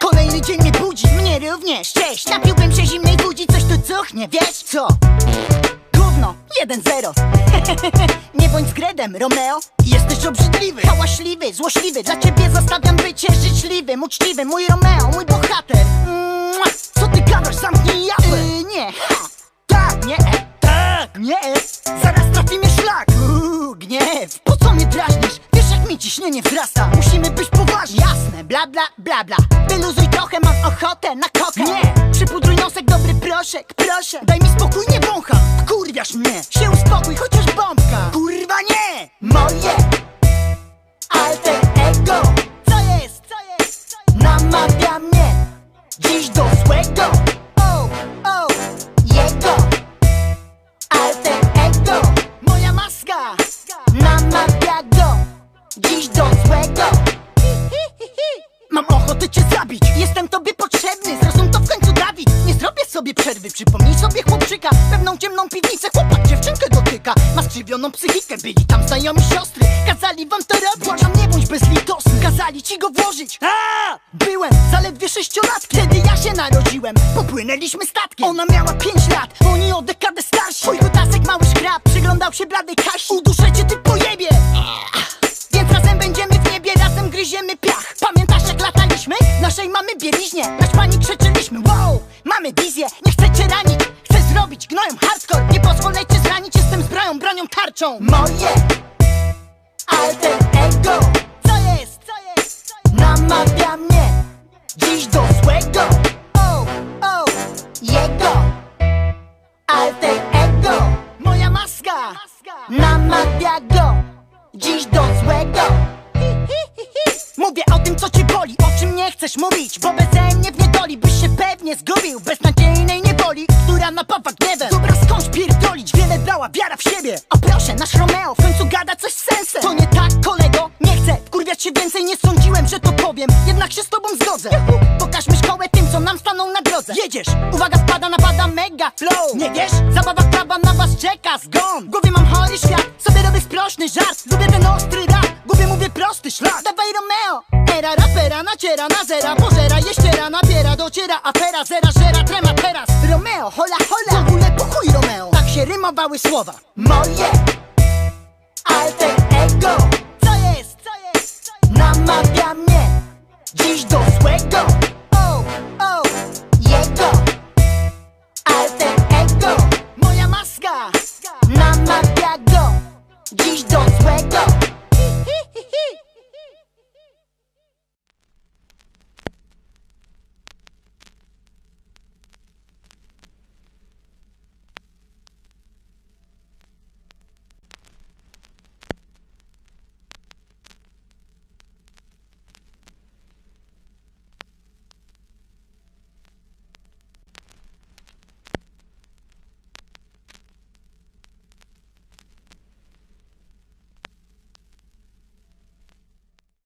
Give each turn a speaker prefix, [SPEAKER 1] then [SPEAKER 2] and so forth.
[SPEAKER 1] Kolejny dzień mnie budzi, mnie również, cześć Napiłbym się zimnej budzi, coś tu cuchnie, wiesz co? Gówno, 1-0 Nie bądź zgredem, Romeo. Jesteś obrzydliwy, hałaśliwy, złośliwy. Dla ciebie zostawiam bycie życzliwym, uczciwym. Mój Romeo, mój bohater! Co ty gadasz, zamknij japę yy, Nie, jak mi ciśnienie wzrasta. Musimy być poważni. Jasne, bla bla bla bla. Wyluzuj trochę, mam ochotę na kokę. Nie, przypudruj nosek, dobry proszek, proszę. Daj mi spokój, nie wącham Kurwiasz mnie, się uspokój, chociaż bombka Kurwa nie, moje złego Mam ochotę cię zabić. Jestem tobie potrzebny. Zrozum to w końcu Dawid. Nie zrobię sobie przerwy. Przypomnij sobie chłopczyka. Pewną ciemną piwnicę Chłopak dziewczynkę dotyka. Ma skrzywioną psychikę. Byli tam znajomi siostry. Kazali wam to robić Błagam nie bądź bezlitosny. Kazali ci go włożyć. A! Byłem zaledwie sześciolatkiem Wtedy ja się narodziłem. Popłynęliśmy statkiem. Ona miała pięć lat. Oni o dekadę starsi. Twój kutasek mały szkrab Przyglądał się bladej Kasi. Uduszę cię ty Mamy wizję, nie chcę ranić. Chcę zrobić gnojem hardcore. Nie pozwolę cię zranić, jestem zbroją, bronią, tarczą. Moje Alter ego. Co jest, co jest, co jest? Namawia mnie Dziś do złego. O, o, jego Alter ego. Moja maska Namawia go Dziś do złego Mówię o tym co cię boli O czym nie chcesz mówić Bo beze mnie w niedoli Byś się pewnie zgubił. Beznadziejnej niewoli Która napawa gniewem Dobra skądś pierdolić? Wiele dała wiara w siebie. O proszę nasz Romeo W końcu gada coś z sensem. To nie tak kolego Nie chcę wkurwiać się więcej. Nie sądziłem że to powiem Jednak się z tobą zgodzę. Pokażmy szkołę tym co nam staną na drodze. Jedziesz Uwaga spada napada mega flow. Nie wiesz? Zabawa prawa na was czeka Zgon. W głowie mam chory świat Robię sprośny żart Lubię ten ostry rap. Głowie mówię prosty szlak. Dawaj Romeo. Era rapera naciera na zera. Pożera jeściera nabiera Dociera afera. Zera żera trema teraz. Romeo hola hola. W ogóle pokój Romeo. Tak się rymowały słowa. Moje Alter ego. Co jest, co jest, co jest? Namawia mnie Dziś do złego